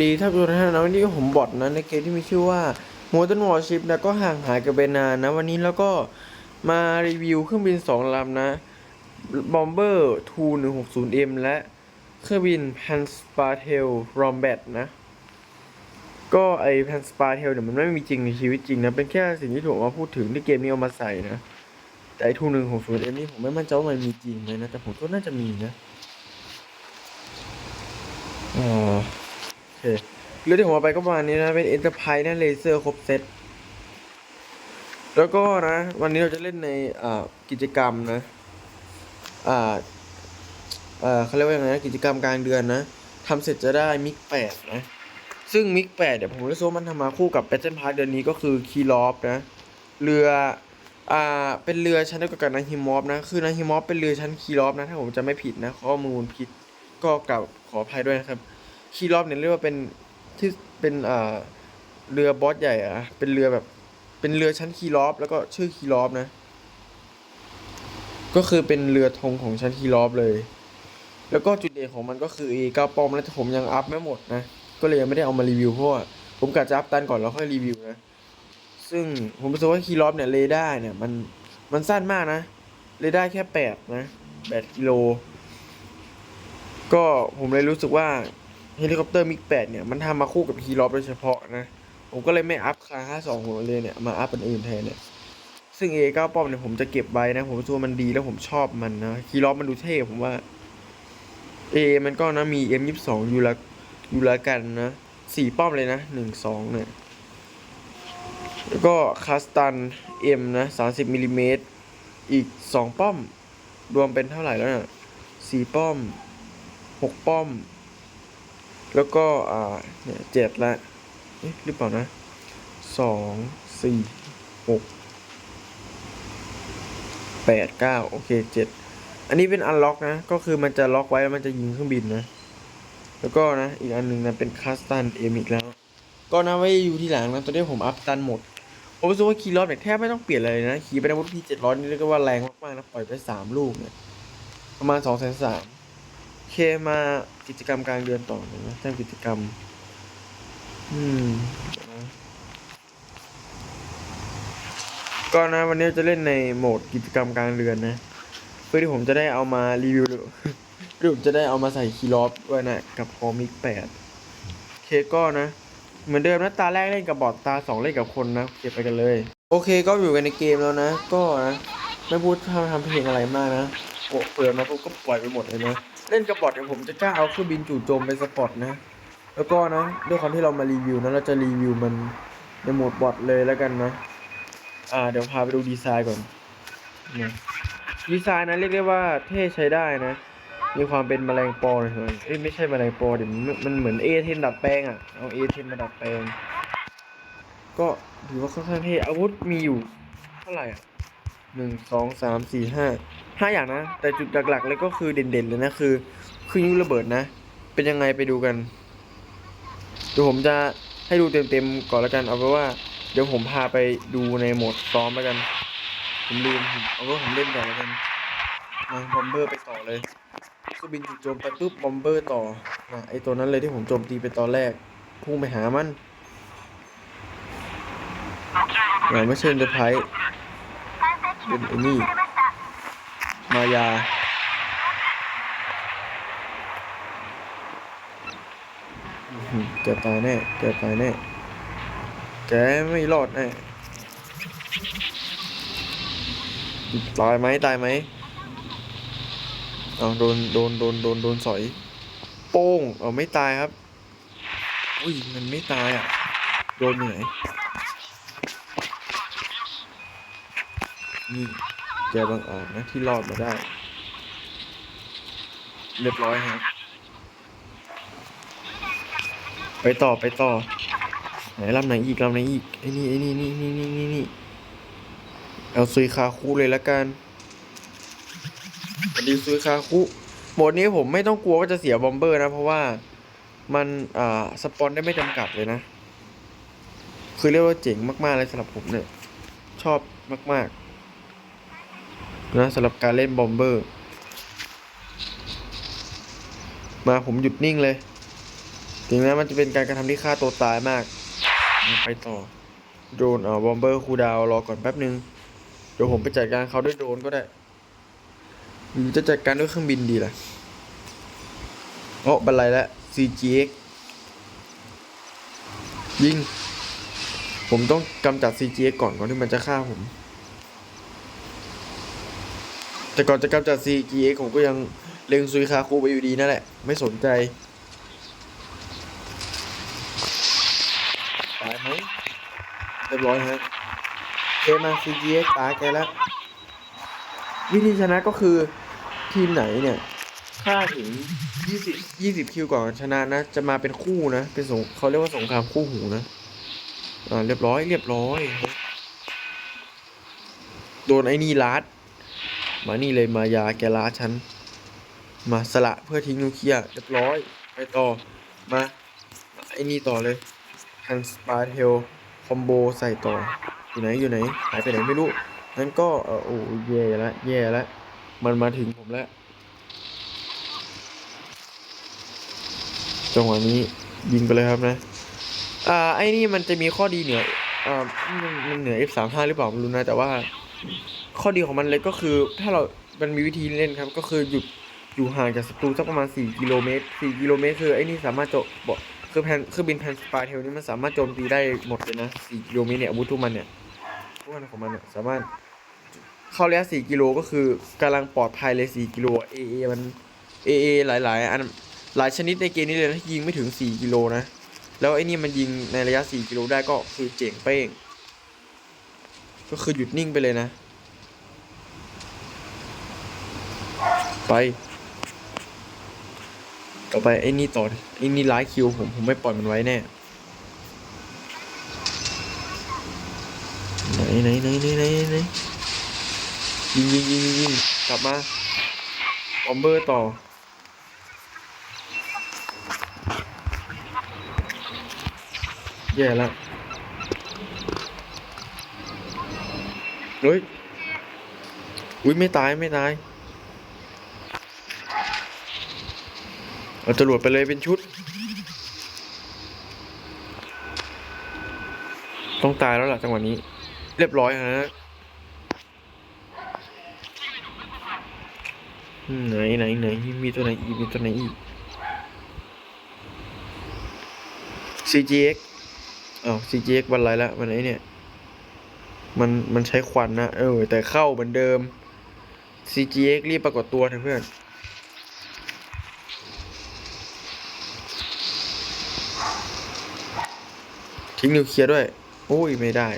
ดีท่านผู้ชมทุกท่านนะวันนี้ผมบอทนะในเกมที่มีชื่อว่า Modern Warship นะก็ห่างหายกันไปนานนะ วันนี้แล้วก็มารีวิวเครื่องบิน 2 ลำนะ Bomber 2160M และเครื่องบิน Pan Spartel Rombat นะ ก็ไอ Pan Spartel เนี่ยมันไม่มีจริงในชีวิตจริงนะ เป็นแค่สิ่งที่ถูกมาพูดถึงที่เกมนี้เอามาใส่นะ แต่ไอ 2160M นี่ผมไม่มั่นใจว่ามันมีจริงไหมนะ แต่ผมก็น่าจะมีนะอ่าโอ เคเรื่องที่ผมเอาไปก็ประมาณนี้นะ เป็น Enterprise นะเลเซอร์ครบเซตแล้วก็นะ วันนี้เราจะเล่นในอ่ากิจกรรมนะ อ่าเอ่อเขาเรียกว่ายังไงนะกิจกรรมกลางเดือนนะทำเสร็จจะได้มิกแปดนะ ซึ่งมิกแปดเดี๋ยวผมรู้สึกว่ามันทำมาคู่กับ Battle Pass เดือนนี้ก็คือคีรอฟนะ เรืออ่าเป็นเรือชั้นเดียวกับนาฮิมอฟนะ คือนาฮิมอฟเป็นเรือชั้นคีรอฟนะ ถ้าผมจะไม่ผิดนะข้อมูลผิดก็กล่าวขออภัยด้วยนะครับ คีรอฟเนี่ยเรียกว่าเป็นที่เป็นอ่าเรือบอสใหญ่อะเป็นเรือแบบเป็นเรือชั้นคีรอฟแล้วก็ชื่อคีรอฟนะ ก็คือเป็นเรือธงของชั้นคีรอฟเลย แล้วก็จุดเด่นของมันก็คือเอก้าปอมแล้วผมยังอัพไม่หมดนะ ก็เลยยังไม่ได้เอามารีวิวเพราะว่าผมกะจะอัพตันก่อนแล้วค่อยรีวิวนะ ซึ่งผมรู้สึกว่าคีรอฟเนี่ยเรดาร์เนี่ยมันมันสั้นมากนะเรดาร์แค่แปดนะแปดกิโลก็ผมเลยรู้สึกว่า เฮลิคอปเตอร์มิกแปดเนี่ยมันทำมาคู่กับฮีรอโดยเฉพาะนะ ผมก็เลยไม่อัพคาห้าสองของเลยเนี่ย มาอัพเป็นอื่นแทนเนี่ย ซึ่ง A 9ป้อมเนี่ยผมจะเก็บไว้นะ ผมรู้สึกว่ามันดีแล้วผมชอบมันนะฮีรอมันดูเท่ผมว่า A มันก็นะมี M 2 2อยู่ละอยู่ละกันนะสี่ป้อมเลยนะหนึ่งสองเนี่ยแล้วก็คาสตัน M นะสามสิบมิลลิเมตรอีกสองป้อม รวมเป็นเท่าไหร่แล้วน่ะสี่ป้อมหกป้อม แล้วก็อ่าเนี่ยเจ็ดละเอ๊ะหรือเปล่านะสองสี่หกแปดเก้าโอเคเจ็ดอันนี้เป็นอันล็อกนะ ก็คือมันจะล็อกไว้แล้วมันจะยิงเครื่องบินนะ แล้วก็นะ อีกอันหนึ่งนะเป็นคัสตันเอมอีกแล้ว ก็นะไว้อยู่ที่หลังนะตอนนี้ผมอัพตันหมดผมรู้สึกว่าคีย์รอบเนี่ยแทบไม่ต้องเปลี่ยนอะไรเลยนะขี่ไปในวุฒิเจ็ดร้อยนี่เรียกว่าแรงมากๆนะ ปล่อยไปสามลูกเนี่ย ประมาณสองแสนสาม เคมากิจกรรมกลางเดือนต่อนะแจ้งกิจกรรม อืมก็นะวันนี้จะเล่นในโหมดกิจกรรมกลางเดือนนะ เพื่อที่ผมจะได้เอามารีวิวหรือหรือผมจะได้เอามาใส่คีย์รอบด้วยนะ กับคอมิกแปดเคก็นะ เหมือนเดิมนะตาแรกเล่นกับบอทตาสองเล่นกับคนนะเก็บไปกันเลย โอเคก็อยู่กันในเกมแล้วนะ ก็นะไม่พูดทำทำเพลงอะไรมากนะโอ้เปิดมาปุ๊บก็ปล่อยไปหมดเลยนะ เล่นกับบอทเนี่ยผมจะกล้าเอาเครื่องบินจู่โจมไปสปอตนะ แล้วก็นะด้วยความที่เรามารีวิวนะเราจะรีวิวมันในโหมดบอทเลยแล้วกันนะ อ่าเดี๋ยวพาไปดูดีไซน์ก่อนนะดีไซน์นะเรียกได้ว่าเท่ใช้ได้นะ มีความเป็นแมลงปอเลยเอ้ยไม่ใช่แมลงปอเดี๋ยวมันเหมือนเอเทนดัดแปลงอะเอาเอเทนมาดัดแปลง ก็ถือว่าค่อนข้างเท่อาวุธมีอยู่เท่าไหร่อะหนึ่งสองสามสี่ห้า ห้าอย่างนะ แต่จุดหลักๆเลยก็คือเด่นๆเลยนะคือเครื่องยิงระเบิดนะ เป็นยังไงไปดูกันเดี๋ยวผมจะให้ดูเต็มๆก่อนแล้วกันเอาไว้ว่า เดี๋ยวผมพาไปดูในโหมดซ้อมแล้วกัน ผมลืมเอาว่าผมเล่นก่อนแล้วกันมาบอมเบอร์ไปต่อเลยก็บินจู่โจมไปปุ๊บบอมเบอร์ต่อนะไอตัวนั้นเลยที่ผมโจมตีไปตอนแรกพุ่งไปหามันเราไม่ใช่เดอร์ไพรส์เป็นไอ้นี่ มายาอื้อหือแกตายแน่ แกตายแน่ แกไม่รอดแน่ตายไหมตายไหมเอาโดนโดนโดนโดนโดนสอย โป้งเอาไม่ตายครับ อุ้ยมันไม่ตายอะ โดนอยู่ไหนนี่ แกบังออกนะที่รอดมาได้ เรียบร้อยครับไปต่อไปต่อ ไหนลำไหนอีกลำไหนอีกไอ้นี่ไอ้นี่นี่นี่นี่นี่นี่เอาซุยคาคูเลยละกันสวัสดีซุยคาคุโหมดนี้ผมไม่ต้องกลัวว่าจะเสียบอมเบอร์นะ เพราะว่ามันอ่าสปอนได้ไม่จำกัดเลยนะ คือเรียกว่าเจ๋งมากๆเลยสำหรับผมเนี่ย ชอบมากๆ นะสำหรับการเล่นบอมเบอร์ มาผมหยุดนิ่งเลย ถึงแม้มันจะเป็นการกระทำที่ฆ่าตัวตายมาก ไปต่อ โดนเอ่อบอมเบอร์คูดาวรอก่อนแป๊บนึง เดี๋ยวผมไปจัดการเขาด้วยโดนก็ได้หรือจะจัดการด้วยเครื่องบินดีล่ะโอ้บันไลแล้ว CGX ยิง ผมต้องกำจัด CGX ก่อนก่อนที่มันจะฆ่าผม แต่ก่อนจะกำจัด CGX ผมก็ยังเล็งซุยคาคูไปอยู่ดีนั่นแหละ ไม่สนใจ ตายไหมเรียบร้อยฮะเกมมา CGX ตายแกแล้ว วิธีชนะก็คือทีมไหนเนี่ยฆ่าถึง 20 20 คิวก่อนชนะนะ จะมาเป็นคู่นะ เป็นสงเขาเรียกว่าสงครามคู่หูนะ อ่า เรียบร้อย เรียบร้อย โดนไอ้นี่ลัด มานี่เลยมายาแกลัดฉัน มาสละเพื่อทิ้งนิวเคลียร์เรียบร้อย ไปต่อ มา ไอ้นี่ต่อเลยฮันสปาเทลคอมโบใส่ต่อ อยู่ไหนอยู่ไหน หายไปไหนไม่รู้งั้นก็เออโอ้แย่แล้วแย่แล้วมันมาถึงผมแล้วจังหวะนี้ยิงไปเลยครับนะ อ่า ไอ้นี่มันจะมีข้อดีเหนือ อ่า มันมันเหนือ F35 หรือเปล่าไม่รู้นะ แต่ว่า ข้อดีของมันเลยก็คือถ้าเรา มันมีวิธีเล่นครับ ก็คือหยุดอยู่ห่างจากศัตรูสักประมาณ 4 กิโลเมตร 4 กิโลเมตรคือไอ้นี่สามารถโจมบอกคือแพนคือบินแพนสปาเทลนี่มันสามารถโจมตีได้หมดเลยนะ 4 กิโลเมตรเนี่ยอาวุธทุกมันเนี่ยทุกมันของมันเนี่ยสามารถเข้าระยะ 4 กิโลก็คือกำลังปลอดภัยเลย 4 กิโล AA มัน AA หลาย ๆ อันหลายชนิดในเกมนี้เลยนะยิงไม่ถึง 4 กิโลนะ แล้วไอ้นี่มันยิงในระยะ 4 กิโลได้ก็คือเจ๋งเป้ง ก็คือหยุดนิ่งไปเลยนะ ไปต่อไปไอ้นี่ต่อไอ้นี่ร้ายคิวผมผมไม่ปล่อยมันไว้แน่ไหนไหนไหนไหนไหนไหนยิงยิงยิงยิงยิงกลับมาบอมเบอร์ต่อแย่แล้วเฮ้ยอุ้ยไม่ตายไม่ตาย เอาจรวดไปเลยเป็นชุด ต้องตายแล้วล่ะจังหวะนี้ เรียบร้อยฮะไหนไหนไหนมีตัวไหนอีกมีตัวไหนอีก CGX อ้าว CGX วันไรละวันไหนเนี่ย มันมันใช้ควันนะ เออ แต่เข้าเหมือนเดิม CGX รีบปรากฏตัวเถอะเพื่อน ทิ้งนิวเคลียร์ด้วย โอ้ยไม่ได้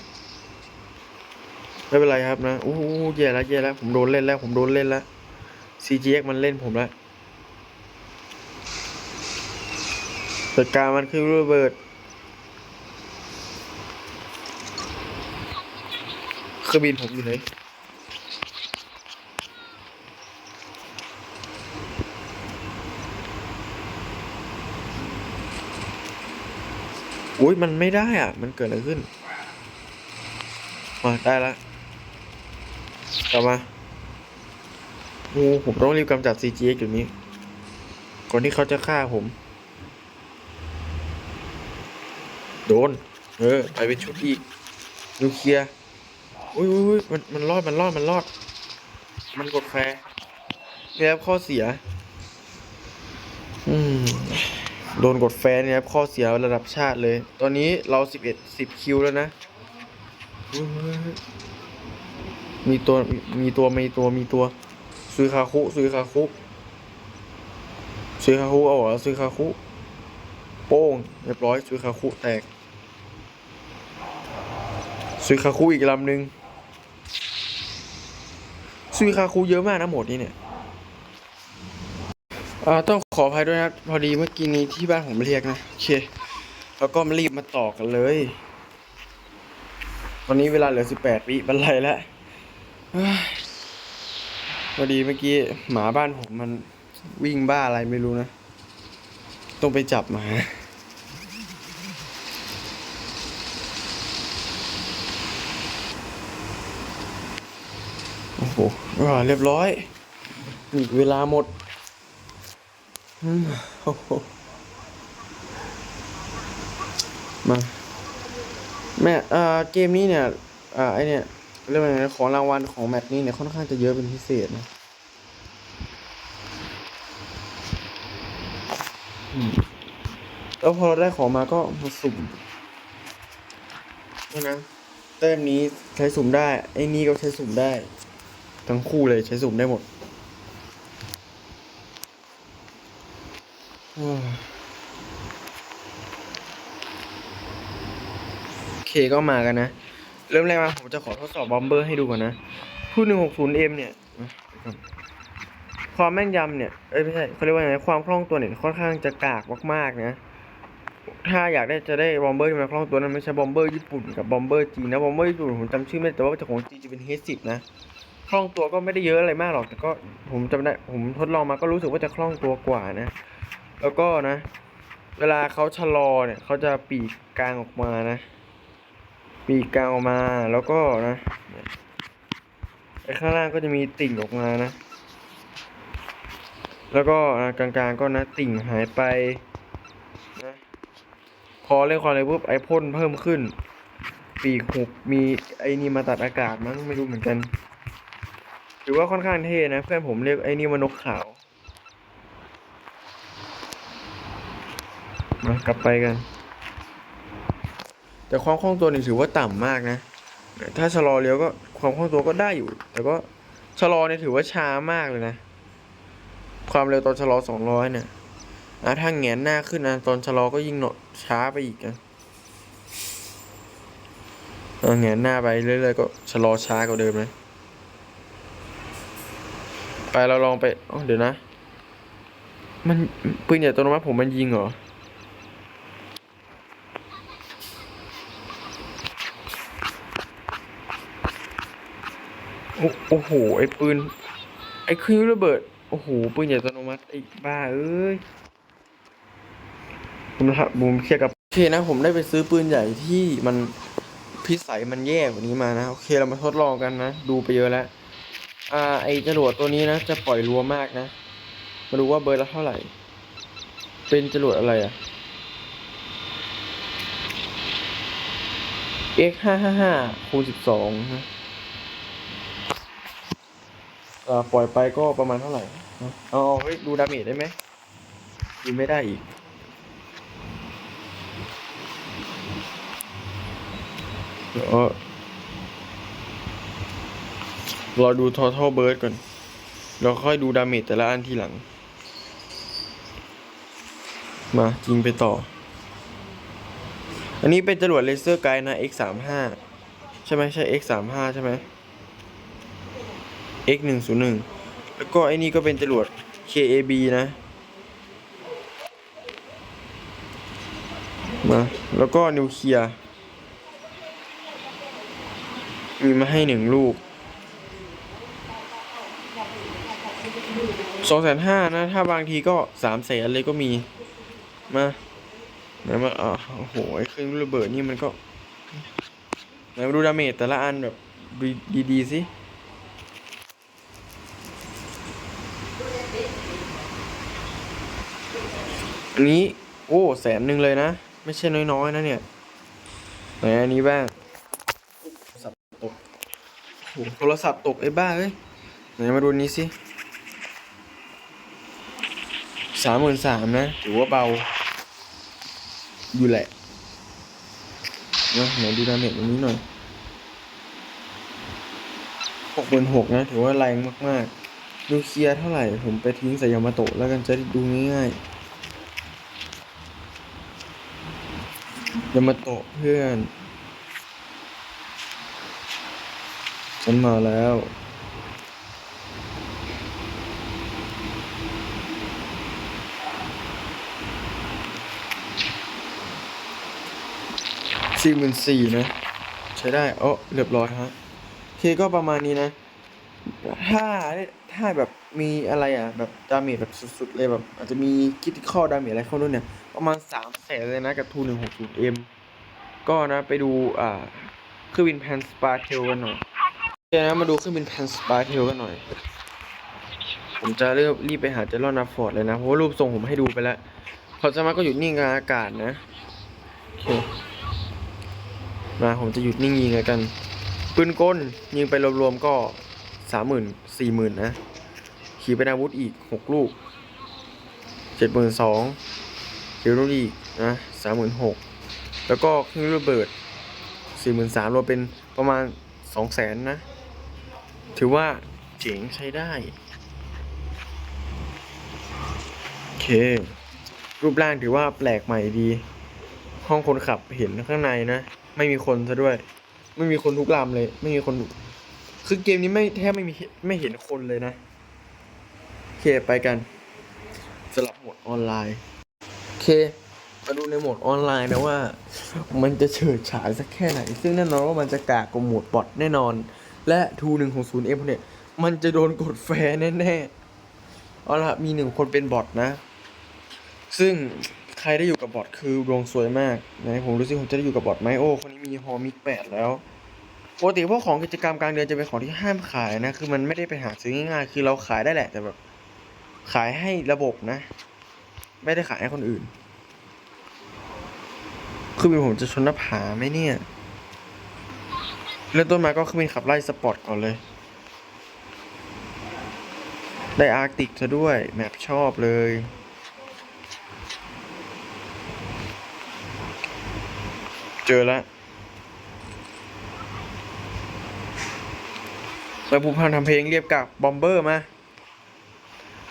ไม่เป็นไรครับนะโอ้โหแย่แล้วแย่แล้วผมโดนเล่นแล้ว ผมโดนเล่นแล้ว CGX มันเล่นผมแล้วจัดการมันคือระเบิดเครื่องบินผมอยู่ไหน อุ้ยมันไม่ได้อะ มันเกิดอะไรขึ้น มาได้ล้วกลับมาโอ้ผมต้องรีบกำจัด CGX อยู่นี้ ก่อนที่เขาจะฆ่าผม โดน เออ ไปเป็นชุดอีกนิวเคลียร์อุ้ยอุ้ยอุ้ยมันมันรอด มันรอด มันรอด มันกดแฟร์นี่ครับข้อเสีย อืม โดนกดแฟนเนี่ยครับข้อเสียระดับชาติเลย ตอนนี้เราสิบเอ็ดสิบคิวแล้วนะ มีตัวมีตัวมีตัวมีตัวซุยคาคุซุยคาคุซุยคาคุเอาเหรอซุยคาคุโป้งเรียบร้อยซุยคาคุแตกซุยคาคุอีกลำหนึ่งซุยคาคุเยอะมากนะหมดนี้เนี่ย อ่าต้องขออภัยด้วยนะครับ พอดีเมื่อกี้นี้ที่บ้านผมเรียกนะโอเค แล้วก็มารีบมาต่อกันเลยตอนนี้เวลาเหลือสิบแปดวิบันไลแล้วพอดีเมื่อกี้หมาบ้านผมมันวิ่งบ้าอะไรไม่รู้นะ ต้องไปจับหมาโอ้โหเรียบร้อย เวลาหมด มโอ้โหมาแม่เอ่อเกมนี้เนี่ยอ่าไอเนี่ยเรื่องอะไรนะของรางวัลของแมตช์นี้เนี่ยค่อนข้างจะเยอะเป็นพิเศษนะอืมแล้วพอเราได้ของมาก็มาสุ่มนี่นะเต้มนี้ใช้สุ่มได้ไอ้นี่ก็ใช้สุ่มได้ ทั้งคู่เลยใช้สุ่มได้หมด โอเคก็มากันนะ เริ่มแรกมาผมจะขอทดสอบบอมเบอร์ให้ดูก่อนนะพูด 160M เนี่ยนะเดี๋ยวก่อนความแม่นยำเนี่ย เอ้ยไม่ใช่เขาเรียกว่าไงความคล่องตัวเนี่ยค่อนข้างจะกากมากๆนะ ถ้าอยากได้จะได้บอมเบอร์ที่มันคล่องตัวนั้นไม่ใช่บอมเบอร์ญี่ปุ่นกับบอมเบอร์จีนนะ บอมเบอร์ญี่ปุ่นผมจำชื่อไม่ได้แต่ว่าจาของจีนจะเป็น H10 นะคล่องตัวก็ไม่ได้เยอะอะไรมากหรอก แต่ก็ผมจำได้ผมทดลองมาก็รู้สึกว่าจะคล่องตัวกว่านะ แล้วก็นะ เวลาเขาชะลอเนี่ยเขาจะปีกกลางออกมานะ ปีกกลางออกมาแล้วก็นะไอ้ข้างล่างก็จะมีติ่งออกมานะ แล้วก็อะกลางๆก็นะติ่งหายไปนะพอเล่นความเร็วปุ๊บไอ้พ่นเพิ่มขึ้น ปีกหุบมีไอ้นี่มาตัดอากาศมั้งไม่รู้เหมือนกันถือว่าค่อนข้างเท่นะ เพื่อนผมเรียกไอ้นี่ว่านกขาว มากลับไปกัน แต่ความคล่องตัวนี่ถือว่าต่ำมากนะ ถ้าชะลอเลี้ยวก็ความคล่องตัวก็ได้อยู่ แต่ก็ชะลอเนี่ยถือว่าช้ามากเลยนะ ความเร็วตอนชะลอสองร้อยเนี่ยอะถ้าแงนหน้าขึ้นนะตอนชะลอก็ยิ่งหนดช้าไปอีกนะอะแงนหน้าไปเรื่อยๆก็ชะลอช้ากว่าเดิมนะไปเราลองไปอ๋อเดี๋ยวนะ มันปืนใหญ่ตัวนั้นผมมันยิงเหรอ โอ้โห ไอ้ปืน ไอ้ครื่องระเบิด โอ้โห ปืนใหญ่อัตโนมัติไอ้บ้าเอ้ยผมนะครับผมเคลียร์กับโอเคนะ ผมได้ไปซื้อปืนใหญ่ที่มันพิสัยมันแย่กว่านี้มานะ โอเคเรามาทดลองกันนะ ดูไปเยอะแล้ว อ่า ไอจรวดตัวนี้นะ จะปล่อยรัวมากนะ มาดูว่าเบอร์ละเท่าไหร่ เป็นจรวดอะไรอะ X ห้าห้าห้าคูณสิบสองนะ ปล่อยไปก็ประมาณเท่าไหร่เอาเอาเฮ้ยดูดาเมจได้ไหมดูไม่ได้อีกเดี๋ยวรอดู total burst ก่อน เราค่อยดูดาเมจแต่ละอันทีหลัง มายิงไปต่อ อันนี้เป็นจรวดเลเซอร์ไกด์นะ X 3 5 ใช่ไหมใช่ X 3 5 ใช่ไหม X 1 0 1แล้วก็ไอ้นี่ก็เป็นจรวด KAB นะ มา แล้วก็นิวเคลียร์ มีมาให้หนึ่งลูกสองแสนห้านะ ถ้าบางทีก็สามแสนเลยก็มี มาไหนมาอะโอ้โหไอ้เครื่องระเบิดนี่มันก็ไหนมาดูดาเมจแต่ละอันแบบดีๆสิ นี้ โอ้แสนหนึ่งเลยนะ ไม่ใช่น้อยๆนะเนี่ยไหนอันนี้บ้างโทรศัพท์ตกโทรศัพท์ตกไอ้บ้าเอ้ยไหนมาดูนี้สิสามหมื่นสามนะถือว่าเบา อยู่แหละเนาะไหนดูดาเมจตรงนี้หน่อยหกหมื่นหกนะ ถือว่าแรงมากๆดูเคลียร์เท่าไหร่ ผมไปทิ้งสยามาโตะแล้วกันจะด้ดูง่ายๆ ยามาโตะเพื่อน ฉันมาแล้ว สี่หมื่นสี่นะ ใช้ได้โอ้เรียบร้อยฮะโอเคก็ประมาณนี้นะ ถ้าถ้าแบบมีอะไรอะ แบบดาเมจแบบสุดๆเลยแบบ อาจจะมีคิดข้อดาเมจอะไรเข้าด้วยเนี่ย ประมาณสามแสนเลยนะกับทูหนึ่งหกศูนย์เอ็มก็นะไปดูอ่าเครื่องบินแพนสปาเทลกันหน่อยเดี๋ยวนะมาดูเครื่องบินแพนสปาเทลกันหน่อย ผมจะเรีบรีบไปหาเจลอนนาฟอร์ดเลยนะ เพราะว่ารูปทรงผมให้ดูไปแล้วเขาจะมาก็อยู่นิ่งกลางอากาศนะโอเคมาผมจะหยุดนิ่งยิงเลยกันปืนกลยิงไปรวมๆก็สามหมื่นสี่หมื่นนะ ขีปนาวุธอีกหกลูกเจ็ดหมื่นสอง ขีปนาวุธอีกนะสามหมื่นหกแล้วก็เครื่องระเบิดสี่หมื่นสามรวมเป็นประมาณสองแสนนะ ถือว่าเจ๋งใช้ได้ โอเค รูปร่างถือว่าแปลกใหม่ดี ห้องคนขับเห็นข้างในนะ ไม่มีคนซะด้วย ไม่มีคนทุกลำเลย ไม่มีคนคือเกมนี้ไม่แทบไม่มีไม่เห็นคนเลยนะ โอเคไปกันสลับหมดออนไลน์ เคมาดูในโหมดออนไลน์นะว่า มันจะเฉิดฉายสักแค่ไหน ซึ่งแน่นอนว่ามันจะกากกว่าโหมดบอทแน่นอน และทูหนึ่งของศูนย์เอ็มเนี่ยมันจะโดนกดแฟร์แน่ๆเอาละมีหนึ่งคนเป็นบอทนะ ซึ่งใครได้อยู่กับบอทคือดวงสวยมากนะผมรู้สึกผมจะได้อยู่กับบอทไหมโอ้คนนี้มีฮอมิกแปดแล้วปกติพวกของกิจกรรมกลางเดือนจะเป็นของที่ห้ามขายนะ คือมันไม่ได้ไปหาซื้อง่ายๆ คือเราขายได้แหละแต่แบบ ขายให้ระบบนะ ไม่ได้ขายให้คนอื่น คือเป็นผมจะชนหน้าผาไหมเนี่ย เริ่มต้นมาก็คือเป็นขับไล่สปอร์ตก่อนเลย ได้อาร์กติกซะด้วย แมปชอบเลย เจอแล้วแล้วภูมิพันธ์ทำเพลงเรียกกลับบอมเบอร์มา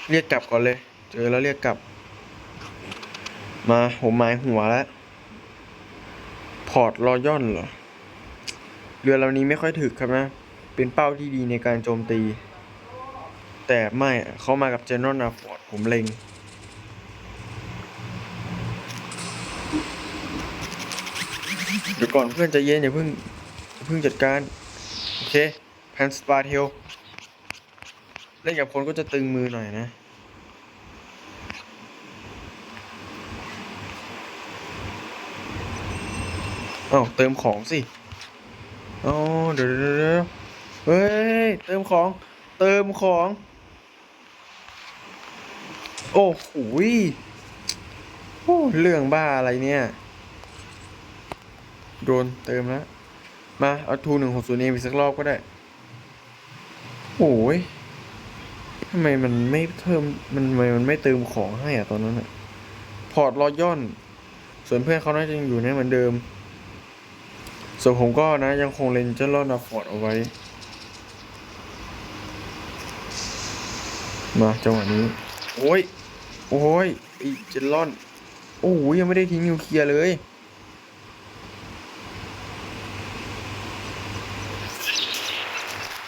เรียกกลับก่อนเลย เจอแล้วเรียกกลับ มาผมหมายหัวแล้ว พอร์ตรอยอนเหรอ เรือลำนี้ไม่ค่อยถึกครับนะ เป็นเป้าที่ดีในการโจมตี แต่ไม่เขามากับเจนนอนาฟอร์ดผมเล็ง เดี๋ยวก่อนเพื่อนจะเย็นอย่าเพิ่งเพิ่งจัดการ โอเคแพนสปาเทลเล่นกับคนก็จะตึงมือหน่อยนะ อ้าวเติมของสิอ๋อเดี๋ยวเดี๋ยวเดี๋ยวเฮ้ย เติมของ เติมของ โอ้โหยโอ้เรื่องบ้าอะไรเนี่ย โดนเติมแล้ว มา เอาทูหนึ่งหกศูนย์เออีกสักรอบก็ได้ โอ้ยทำไมมันไม่เพิ่มมันทำไมมันไม่เติมของให้อะตอนนั้นอะพอร์ตรอย่อน ส่วนเพื่อนเขาน่าจะยังอยู่เนี่ยเหมือนเดิม ส่วนผมก็นะยังคงเลนเจอร์ลอนฟอร์ดเอาไว้ มาจังหวะนี้ โอ้ย โอ้ยไอเจลลอน โอ้ยยังไม่ได้ทิ้งนิวเคลียร์เลย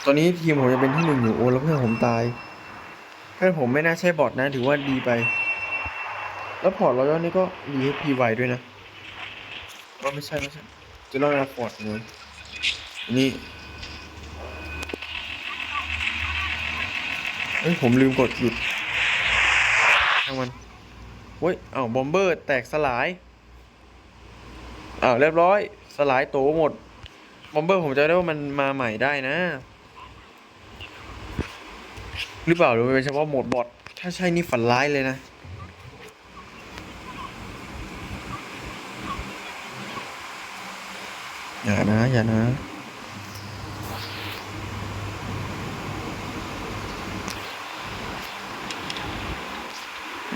ตอนนี้ทีมผมจะเป็นที่หนึ่งอยู่โอ้แล้วเพื่อนผมตาย เพื่อนผมไม่น่าใช่บอทนะถือว่าดีไป แล้วพอร์ตรอยอนนี่ก็รีให้พีไวด้วยนะก็ไม่ใช่ไม่ใช่ จลลอนอาฟอร์ดเลยนี่เอ้ยผมลืมกดหยุดทั้งมันเว้ยอ้าวบอมเบอร์แตกสลายอ้าวเรียบร้อย สลายโตหมด บอมเบอร์ผมจะได้ว่ามันมาใหม่ได้นะ หรือเปล่าหรือเป็นเฉพาะโหมดบอทถ้าใช่นี่ฝันร้ายเลยนะ อย่านะอย่านะ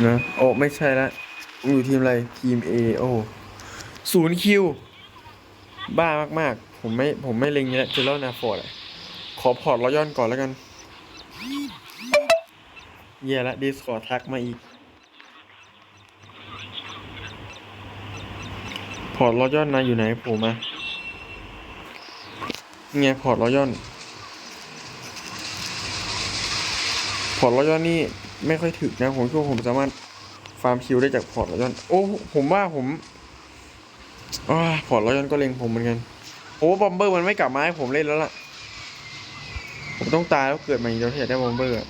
นะโอ้ไม่ใช่ละอยู่ทีมอะไร ทีม A โอ้ศูนย์คิว บ้ามาก ๆ ผมไม่ ผมไม่เล็งเนี้ยจอร์ลนาฟอร์ดขอพอร์ตรอย่อนก่อนแล้วกันเย่ละดิสคอทักมาอีก พอร์ตรอย่อนนายอยู่ไหนผมมา ไงพอร์ตรอยอนพอร์ตรอยอนนี่ไม่ค่อยถึกนะ ผมคิดว่าผมสามารถฟาร์มคิวได้จากพอร์ตรอยอนโอ้ ผมว่าผมอพอร์ตรอยอนก็เล็งผมเหมือนกัน โอ้บอมเบอร์มันไม่กลับมาให้ผมเล่นแล้วล่ะ ผมต้องตายแล้วเกิดมาอีกแล้วที่อยากได้บอมเบอร์อะ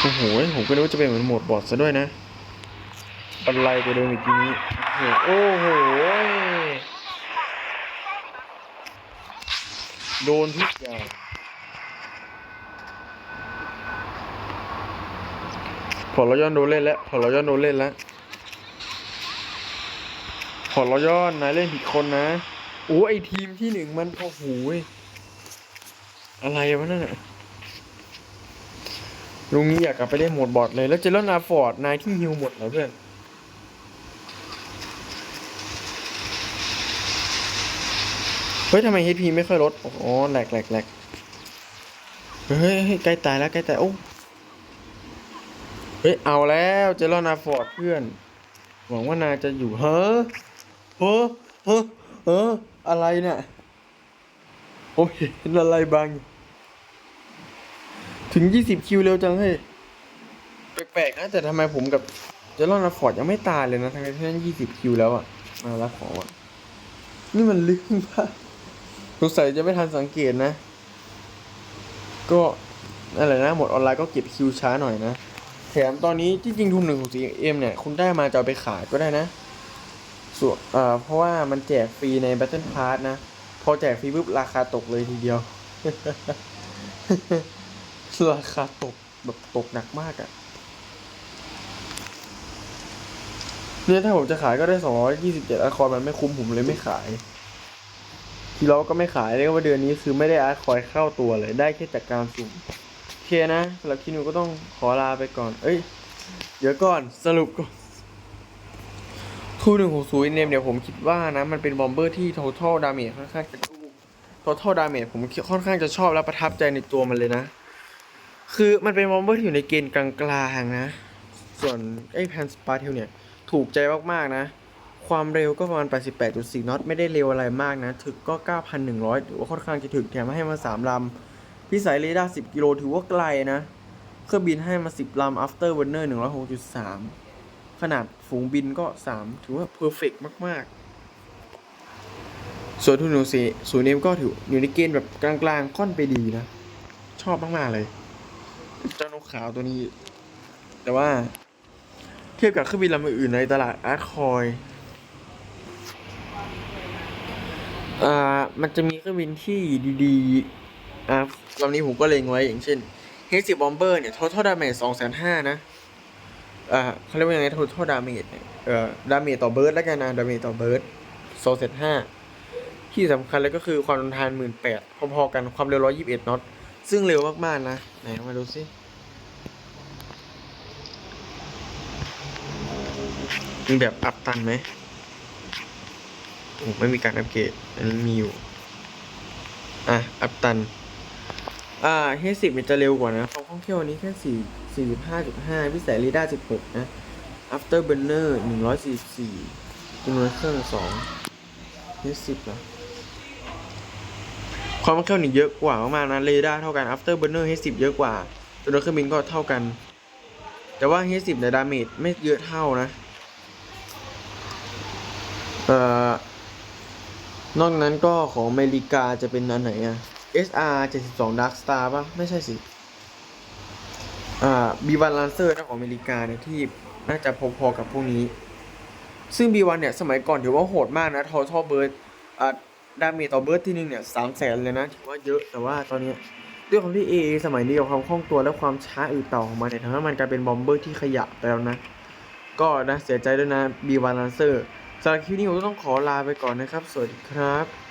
โอ้โห ผมก็นึกว่าจะเป็นเหมือนโหมดบอทซะด้วยนะบันไลกว่าเดิมอีกทีนี้ โอ้โห โดนทุกอย่างพอเราย้อนโดนเล่นแล้วพอเราย้อนโดนเล่นแล้วขอรอย่อนนายเล่นผิดคนนะโอ้ไอทีมที่หนึ่งมันโอ้โหอะไรวะนั่นน่ะลุงนี้อยากกลับไปเล่นหมดบอทเลยแล้วเจลนาฟอร์ดนายที่ฮิวหมดเหรอเพื่อน เฮ้ยทำไม HP ไม่ค่อยลด อ๋อแหลกแหลกแหลกเฮ้ยใกล้ตายแล้วใกล้ตายโอ้เฮ้ยเอาแล้วเจลนาฟอร์ดเพื่อน หวังว่านาจะอยู่เฮ้อเฮ้อเฮ้อเฮ้ออะไรเนี่ยโอ้ยเห็นอะไรบางยู่ถึง20คิวเร็วจังเฮ้ยแปลกๆนะแต่ทำไมผมกับเจลนาฟอร์ดยังไม่ตายเลยนะทั้งที่นั่น20คิวแล้วอะมาแล้วขออะนี่มันลึกมาก สงสัยจะไม่ทันสังเกตนะ ก็นั่นแหละนะ หมดออนไลน์ก็เก็บคิวช้าหน่อยนะ แถมตอนนี้ที่จริงทุนหนึ่งของสีเอ็มเนี่ย คุณได้มาจะเอาไปขายก็ได้นะส่วนเอ่อเพราะว่ามันแจกฟรีใน Battle Pass นะ พอแจกฟรีปุ๊บราคาตกเลยทีเดียว ราคาตกแบบตกหนักมากอะ่ะเนี่ยถ้าผมจะขายก็ได้สองร้อยยี่สิบเจ็ดอคอยมันไม่คุ้มผมเลยไม่ขาย ทีเราก็ไม่ขายเรียกว่าเดือนนี้คือไม่ได้อาร์คอยเข้าตัวเลยได้แค่จากการสุ่มโอเคนะสำหรับคลิปนี้ก็ต้องขอลาไปก่อน เอ้ย เดี๋ยวก่อนสรุปก่อนทูหนึ่งของศูนย์เนมเดี๋ยวผมคิดว่านะ มันเป็นบอมเบอร์ที่ total damage ค่อนข้างจะ total damage ผมค่อนข้างจะชอบและประทับใจในตัวมันเลยนะ คือมันเป็นบอมเบอร์ที่อยู่ในเกณฑ์กลางๆนะ ส่วนไอ้แพนสปาเทลเนี่ย ถูกใจมากๆนะ ความเร็วก็ประมาณ 88.4 นอต ไม่ได้เร็วอะไรมากนะ ถึกก็ 9,100 ถือว่าค่อนข้างจะถึกแถมให้มา 3 ลำ พิสัยเรดาร์ 10 กิโลถือว่าไกลนะ เครื่องบินให้มา 10 ลำ after burner 106.3 ขนาดฝูงบินก็ 3 ถือว่าเพอร์เฟกมาก ๆ ส่วนทุนหนูสีศูนย์เอ็มก็ถืออยู่ในเกณฑ์แบบกลางๆ ค่อนไปดีนะ ชอบมาก ๆ เลย เจ้านกขาวตัวนี้ แต่ว่าเทียบกับเครื่องบินลำอื่นในตลาดอาร์ตคอย อ่ามันจะมีเครื่องบินที่ดีๆอ่าลำนี้ผมก็เล็งไว้อย่างเช่น H10 Bomber เนี่ย total damage 2,500นะอ่าเขาเรียกว่ายังไง total damage เนี่ยเอ่อ damage ต่อเบิร์ดแล้วกันนะ damage ต่อเบิร์ด2,500ที่สำคัญเลยก็คือความทนทาน 18,000พอๆกันความเร็ว 121น็อตซึ่งเร็วมากๆนะ ไหนมาดูสิมีแบบอัพตันไหม ไม่มีการอัปเกรดอันนี้มีอยู่ อะ อัพตัน อ่าเฮสิบมันจะเร็วกว่านะความคล่องแคล่วนี้แค่สี่สี่สิบห้าจุดห้าพิเศษรีด้าสิบหกนะ after burner หนึ่งร้อยสี่สี่จำนวนเครื่องสองเฮสิบเหรอความคล่องแคล่วนี่เยอะกว่ามากๆนะเรดาร์เท่ากัน after burner เฮสิบเยอะกว่าจำนวนเครื่องบินก็เท่ากัน แต่ว่าเฮสิบในดาเมจไม่เยอะเท่านะ เอ่อ นอกนั้นก็ของอเมริกาจะเป็นอันไหนอะ SR 72 Dark Star ป่ะไม่ใช่สิ อ่า B1 Lancer นะของอเมริกาเนี่ยที่น่าจะพอๆกับพวกนี้ ซึ่ง B1 เนี่ยสมัยก่อนถือว่าโหดมากนะ total burst อ่าดาเมจต่อเบิร์ดที่หนึงเนี่ยสามแสนเลยนะ ถือว่าเยอะแต่ว่าตอนนี้ด้วยความที่ AA สมัยนี้กับความคล่องตัวและความช้าอืดเต่าของมันเนี่ยทำให้มันกลายเป็นบอมเบอร์ที่ขยะไปแล้วนะ ก็นะเสียใจด้วยนะ B1 Lancer สำหรับคลิปนี้ผมก็ต้องขอลาไปก่อนนะครับ สวัสดีครับ